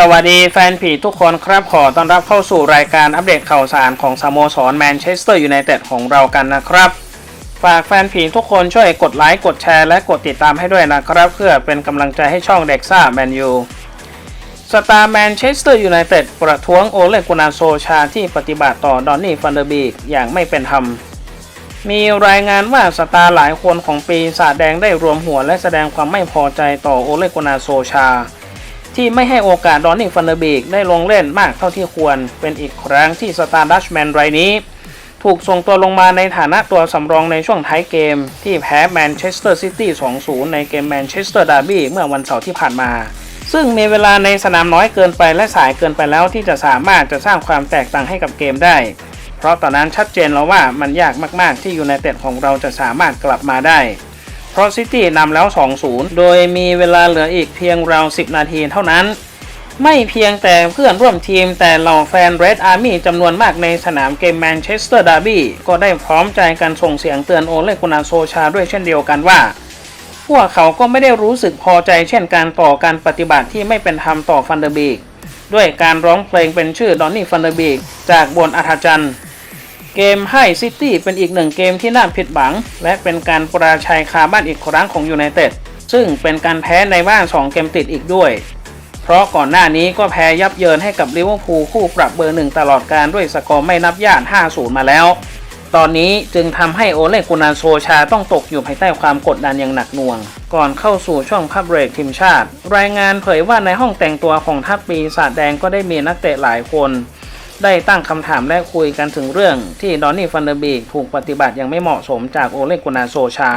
สวัสดีแฟนผีทุกคนครับขอต้อนรับเข้าสู่รายการอัปเดตข่าวสารของสโมสรแมนเชสเตอร์ยูไนเต็ดของเรากันนะครับ ฝากแฟนผีทุกคนช่วยกดไลค์กดแชร์และกดติดตามให้ด้วยนะครับ เพื่อเป็นกำลังใจให้ช่องเด็กซ่าแมนยูสตาร์แมนเชสเตอร์ยูไนเต็ดประท้วงโอเลกุนาโซชาที่ปฏิบัติต่อดอนนี่ฟันเดอร์บีกอย่างไม่เป็นธรรมมีรายงานว่าสตาร์หลายคนของปีศาจแดงได้รวมหัวและแสดงความไม่พอใจต่อโอเลกุนาโซชา ที่ไม่ให้โอกาสดอนนี่ฟันเดอร์เบกได้ลงเล่นมากเท่าที่ควร เป็นอีกครั้งที่สตาร์ดัชแมนรายนี้ ถูกส่งตัวลงมาในฐานะตัวสำรองในช่วงท้ายเกม ที่แพ้แมนเชสเตอร์ซิตี้ 2-0 ในเกมแมนเชสเตอร์ดาร์บี้เมื่อวันเสาร์ที่ผ่านมา ซึ่งมีเวลาในสนามน้อยเกินไปและสายเกินไปแล้วที่จะสามารถจะสร้างความแตกต่างให้กับเกมได้ เพราะตอนนั้นชัดเจนแล้วว่ามันยากมาก ๆ ที่ยูไนเต็ดของเราจะสามารถกลับมาได้ เพราะซิตี้นำแล้ว 2-0 โดยมีเวลาเหลืออีกเพียงราว 10 นาทีเท่านั้น ไม่เพียงแต่เพื่อนร่วมทีมแต่เหล่าแฟนเรดอาร์มี่จำนวนมากในสนามเกมแมนเชสเตอร์ดาร์บี้ก็ได้พร้อมใจกันส่งเสียงเตือนโอเลกุนาโซชาด้วยเช่นเดียวกันว่า พวกเขาก็ไม่ได้รู้สึกพอใจเช่นการต่อการปฏิบัติที่ไม่เป็นธรรมต่อฟันเดอร์บีกด้วยการร้องเพลงเป็นชื่อดอนนี่ฟันเดอร์บีกจากบนอัธจันทร์ เกมให้ซิตี้เป็นอีกหนึ่งเกมที่น่าผิดหวัง และเป็นการปราชัยคาบ้านอีกครั้งของยูไนเต็ดซึ่งเป็นการแพ้ในบ้าน 2 เกมติดอีกด้วย เพราะก่อนหน้านี้ก็แพ้ยับเยินให้กับลิเวอร์พูลคู่ปรับเบอร์หนึ่งตลอดการด้วยสกอร์ไม่นับญาติ 5-0 มาแล้ว ตอนนี้จึงทำให้โอเลกุนาโซชาต้องตกอยู่ภายใต้ความกดดันอย่างหนักหน่วง ก่อนเข้าสู่ช่วงพับเบรกทีมชาติ รายงานเผยว่าในห้องแต่งตัวของทัพปีศาจแดงก็ได้มีนักเตะหลายคน ได้ตั้งคำถามและคุยกันถึงเรื่องที่ดอนนี่ฟันเดอร์บีกถูกปฏิบัติอย่างไม่เหมาะสมจากโอเลกุนาโซชา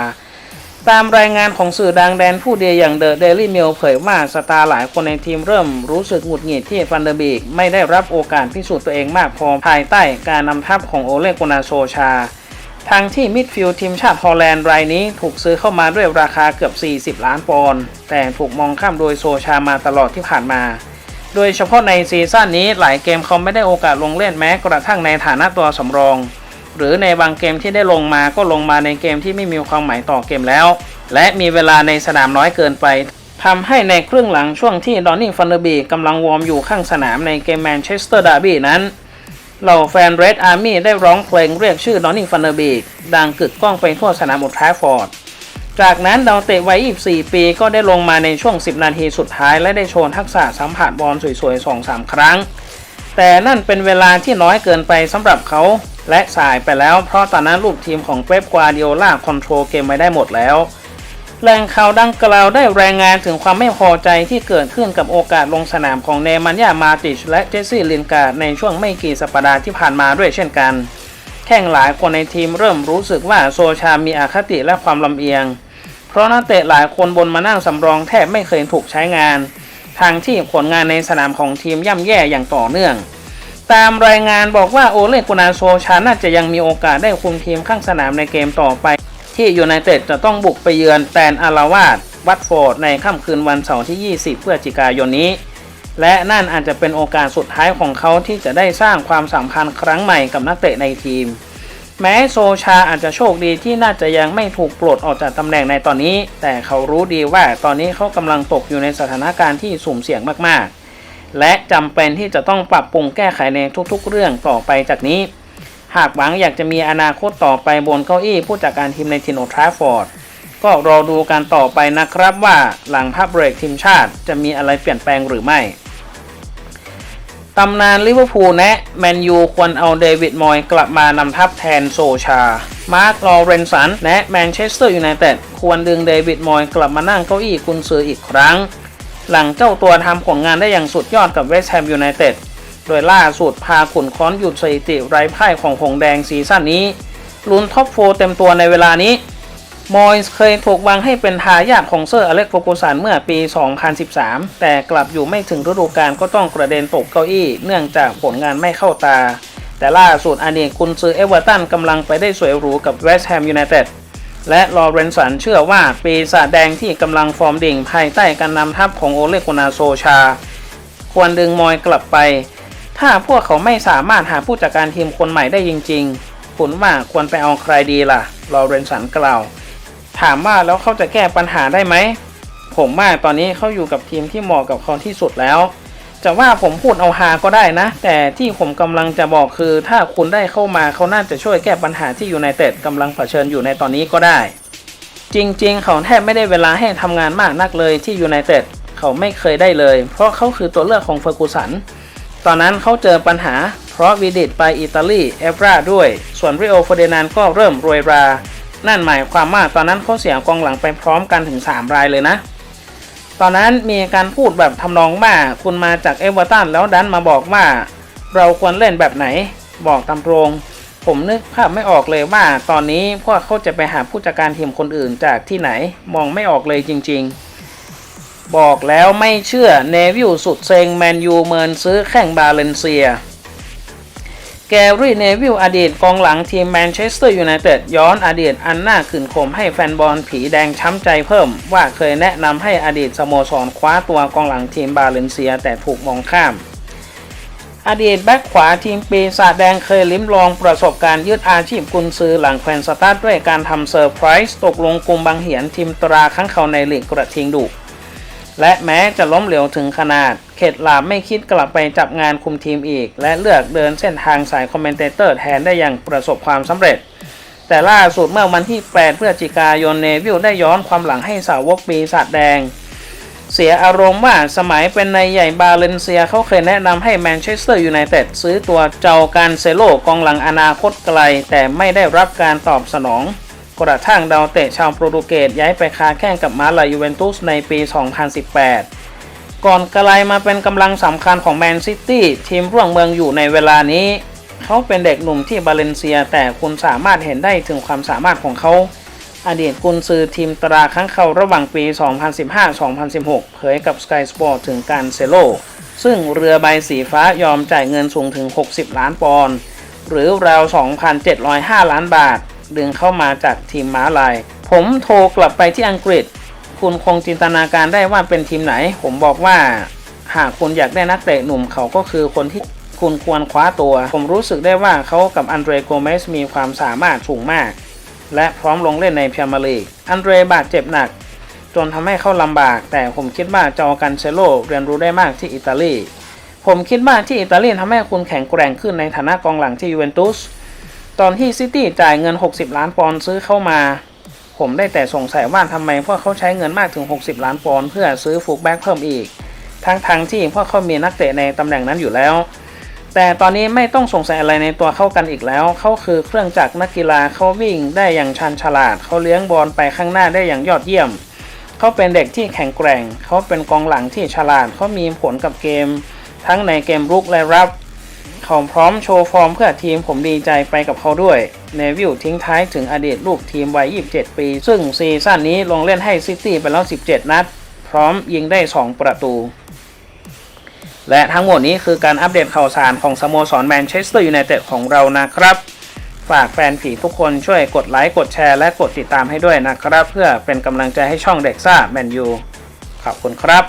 ตามรายงานของสื่อดังแดนผู้เดียอย่างเดอะเดลี่ i ม l เผยว่าสตาร์หลายคนในทีมเริ่มรู้สึกหงุดหงิดที่ฟันเดอร์บีกไม่ได้รับโอกาสพิสูจน์ตัวเองมากพอภายใต้การนำทัพของโอเลกุนาโซชาทางที่มิดฟิลด์ทีมชาติฮอลแลนด์รายนี้ถูกซื้อเข้ามาด้วยราคาเกือบ 40 ล้านปอนด์แต่ถูกมองข้ามโดยโซชามาตลอดที่ผ่านมา โดยเฉพาะในซีซั่นนี้หลายเกมเขาไม่ได้โอกาสลงเล่นแม้กระทั่งในฐานะตัวสำรอง หรือในบางเกมที่ได้ลงมาก็ลงมาในเกมที่ไม่มีความหมายต่อเกมแล้ว และมีเวลาในสนามน้อยเกินไปทำให้ในครึ่งหลังช่วงที่ดอนนี่ฟันเดอร์บีกำลังวอร์มอยู่ข้างสนามในเกมแมนเชสเตอร์ดาร์บี้นั้นเหล่าแฟนเรดอาร์มี่ได้ร้องเพลงเรียกชื่อดอนนี่ฟันเดอร์บีดังกึกก้องไปทั่วสนามอลแทราฟฟอร์ด จากนั้นดาวเตะวัย 24 ปีก็ได้ลงมาในช่วง 10 นาทีสุดท้าย และได้โชว์ทักษะสัมผัสบอลสวยๆ 2-3 ครั้ง แต่นั่นเป็นเวลาที่น้อยเกินไปสำหรับเขาและสายไปแล้ว เพราะตอนนั้นลูกทีมของเป๊ปกวาดิโอลาคอนโทรลเกมไว้ได้หมดแล้วแหล่งข่าวดังกล่าวได้รายงานถึงความไม่พอใจที่เกิดขึ้นกับโอกาสลงสนามของเนมันยามาติชและเจสซี่ลินการ์ในช่วงไม่กี่สัปดาห์ที่ผ่านมาด้วยเช่นกัน แข่งหลายคนในทีมเริ่มรู้สึกว่าโซชามีอคติและความลำเอียง เพราะนักเตะหลายคนบนมานั่งสำรองแทบไม่เคยถูกใช้งาน ทางที่ผลงานในสนามของทีมย่ำแย่อย่างต่อเนื่อง ตามรายงานบอกว่าโอเลกุนาโซชาน่าจะยังมีโอกาสได้คุมทีมข้างสนามในเกมต่อไป ที่ยูไนเต็ดจะต้องบุกไปเยือนแตนอาราวาดวัตฟอร์ดในค่ำคืนวันเสาร์ที่ 20 พฤศจิกายนนี้ และนั่นอาจจะเป็นโอกาสสุดท้ายของเขาที่จะได้สร้างความสัมพันธ์ครั้งใหม่กับนักเตะในทีม แม้โซชาอาจจะโชคดีที่น่าจะยังไม่ถูกปลดออกจากตำแหน่งในตอนนี้ แต่เขารู้ดีว่าตอนนี้เขากำลังตกอยู่ในสถานการณ์ที่สุ่มเสี่ยงมากๆ และจำเป็นที่จะต้องปรับปรุงแก้ไขในทุกๆ เรื่องต่อไปจากนี้ หากหวังอยากจะมีอนาคตต่อไปบนเก้าอี้ผู้จัดการทีมในทินโอทราฟอร์ดก็รอดูกันต่อไปนะครับว่าหลังพักเบรกทีมชาติจะมีอะไรเปลี่ยนแปลงหรือไม่ ตำนานลิเวอร์พูลแนะแมนยูควรเอาเดวิดมอยกลับมานำทัพแทนโซชา มาร์คลอเรนสันแนะแมนเชสเตอร์ยูไนเต็ดควรดึงเดวิดมอยกลับมานั่งเก้าอี้กุนซืออีกครั้ง หลังเจ้าตัวทำผลงานได้อย่างสุดยอดกับเวสต์แฮมยูไนเต็ด โดยล่าสุดพาขุนค้อนหยุดสถิติไร้พ่ายของหงแดงซีซั่นนี้ลุ้นท็อปโฟเต็มตัวในเวลานี้ มอยส์เคยถูกวางให้เป็นทายาทของเซอร์อเล็กโฟกุสันเมื่อปี 2013 แต่กลับอยู่ไม่ถึงฤดูกาลก็ต้องกระเด็นตกเก้าอี้ เนื่องจากผลงานไม่เข้าตา แต่ล่าสุดอดีตกุนซือเอเวอร์ตันกำลังไปได้สวยหรูกับเวสต์แฮมยูไนเต็ดและลอเรนสันเชื่อว่าปีศาจแดงที่กำลังฟอร์มดิ่งภายใต้การนำทัพของโอเลกุนาโซชา ควรดึงมอยกลับไป ถ้าพวกเขาไม่สามารถหาผู้จัดการทีมคนใหม่ได้จริงๆ คุณว่าควรไปเอาใครดีล่ะลอเรนสันกล่าว ถามว่าแล้วเขาจะแก้ปัญหาได้ไหม ผมว่าตอนนี้เขาอยู่กับทีมที่เหมาะกับเขาที่สุดแล้วจะว่าผมพูดเอาฮาก็ได้นะ แต่ที่ผมกำลังจะบอกคือ ถ้าคุณได้เข้ามาเขาน่าจะช่วยแก้ปัญหาที่อยูไนเต็ดกำลังเผชิญอยู่ในตอนนี้ก็ได้ จริงๆ เขาแทบไม่ได้เวลาให้ทำงานมากนักเลยที่อยูไนเต็ดเขาไม่เคยได้เลย เพราะเขาคือตัวเลือกของเฟอร์กูสันตอนนั้นเขาเจอปัญหา เพราะวิดิตไปอิตาลีเอฟราด้วย ส่วนริโอฟอร์เดนานก็เริ่มโรยรา นั่นหมายความว่าตอนนั้นเขาเสียกองหลังไปพร้อมกันถึง 3 รายเลยนะ ตอนนั้นมีการพูดแบบทำนองว่าคุณมาจากเอเวอร์ตันแล้วดันมาบอกว่า เราควรเล่นแบบไหน บอกตามตรงผมนึกภาพไม่ออกเลยว่าตอนนี้พวกเขาจะไปหาผู้จัดการทีมคนอื่นจากที่ไหนมองไม่ออกเลยจริง ๆ บอกแล้วไม่เชื่อเนวิลสุดเซงแมนยูเมินซื้อแข่งบาเลนเซีย แกรี่เนวิลอดีตกองหลังทีมแมนเชสเตอร์ยูไนเต็ดย้อนอดีตอันน่าขื่นขมให้แฟนบอลผีแดงช้ำใจเพิ่ม ว่าเคยแนะนำให้อดีตสโมสรคว้าตัวกองหลังทีมบาเลนเซียแต่ถูกมองข้าม อดีตแบ็คขวาทีมปีศาจแดงเคยลิ้มลองประสบการณ์ยึดอาชีพกุนซือหลังแควนสตาร์ด้วยการทำเซอร์ไพรส์ตกลงกลุ่มบางเหียนทีมตราข้างเขาในลีกกระทิงดุและแม้จะล้มเหลวถึงขนาด เข็ดหลาบไม่คิดกลับไปจับงานคุมทีมอีก และเลือกเดินเส้นทางสายคอมเมนเตเตอร์แทนได้อย่างประสบความสำเร็จ แต่ล่าสุดเมื่อวันที่ 8 พฤศจิกายนเนวิลได้ย้อนความหลังให้สาวกปีศาจแดง เสียอารมณ์ว่าสมัยเป็นนายใหญ่บาเลนเซียเขาเคยแนะนำให้แมนเชสเตอร์ยูไนเต็ดซื้อตัวเจ้าการเซโลกองหลังอนาคตไกล แต่ไม่ได้รับการตอบสนองกระทั่งดาวเตะชาวโปรตุเกสย้ายไปค้าแข่งกับมาลายูเวนตุสในปี 2018 ก่อนกลายมาเป็นกำลังสำคัญของแมนซิตี้ทีมร่วงเมืองอยู่ในเวลานี้ เขาเป็นเด็กหนุ่มที่บาเลนเซียแต่คุณสามารถเห็นได้ถึงความสามารถของเขา อดีตกุนซือทีมตราครั้งเขาระหว่างปี 2015-2016 เผยกับ Sky Sport ถึงการเซโล ซึ่งเรือใบสีฟ้ายอมจ่ายเงินสูงถึง 60 ล้านปอนด์หรือราว 2,705 ล้านบาท ดึงเข้ามาจากทีมม้าลาย ผมโทรกลับไปที่อังกฤษ คุณคงจินตนาการได้ว่าเป็นทีมไหน ผมบอกว่า หากคุณอยากได้นักเตะหนุ่มเขาก็คือคนที่คุณควรคว้าตัว ผมรู้สึกได้ว่าเขากับอันเดรโกเมสมีความสามารถสูงมาก และพร้อมลงเล่นในพรีเมียร์ลีก อันเดรบาดเจ็บหนัก จนทำให้เขาลำบาก แต่ผมคิดว่าจอกันเซโลเรียนรู้ได้มากที่อิตาลี ผมคิดว่าที่อิตาลีทำให้คุณแข็งแกร่งขึ้นในฐานะกองหลังที่ยูเวนตุส ตอนที่ซิตี้จ่ายเงิน 60 ล้านปอนด์ซื้อเข้ามา ผมได้แต่สงสัยว่าทำไมพวกเขาใช้เงินมากถึง 60 ล้านปอนด์เพื่อซื้อฟูลแบ็กเพิ่มอีก ทั้งทางๆที่พวกเขามีนักเตะในตำแหน่งนั้นอยู่แล้ว แต่ตอนนี้ไม่ต้องสงสัยอะไรในตัวเข้ากันอีกแล้ว เขาคือเครื่องจักรนักกีฬาเขาวิ่งได้อย่างชันฉลาด เขาเลี้ยงบอลไปข้างหน้าได้อย่างยอดเยี่ยม เขาเป็นเด็กที่แข็งแกร่ง เขาเป็นกองหลังที่ฉลาด เขามีผลกับเกม ทั้งในเกมรุกและรับ เขาพร้อมโชว์ฟอร์มเพื่อทีมผมดีใจไปกับเขาด้วย เนวิลทิ้งท้ายถึงอดีตลูกทีมวัย 27 ปี ซึ่งซีซั่นนี้ลงเล่นให้ซิตี้ไปแล้ว 17 นัด พร้อมยิงได้ 2 ประตู และทั้งหมดนี้คือการอัปเดตข่าวสารของสโมสรแมนเชสเตอร์ยูไนเต็ดของเรานะครับ ฝากแฟนผีทุกคนช่วยกดไลค์กดแชร์และกดติดตามให้ด้วยนะครับ เพื่อเป็นกำลังใจให้ช่องเด็กซ่าแมนยูขอบคุณครับ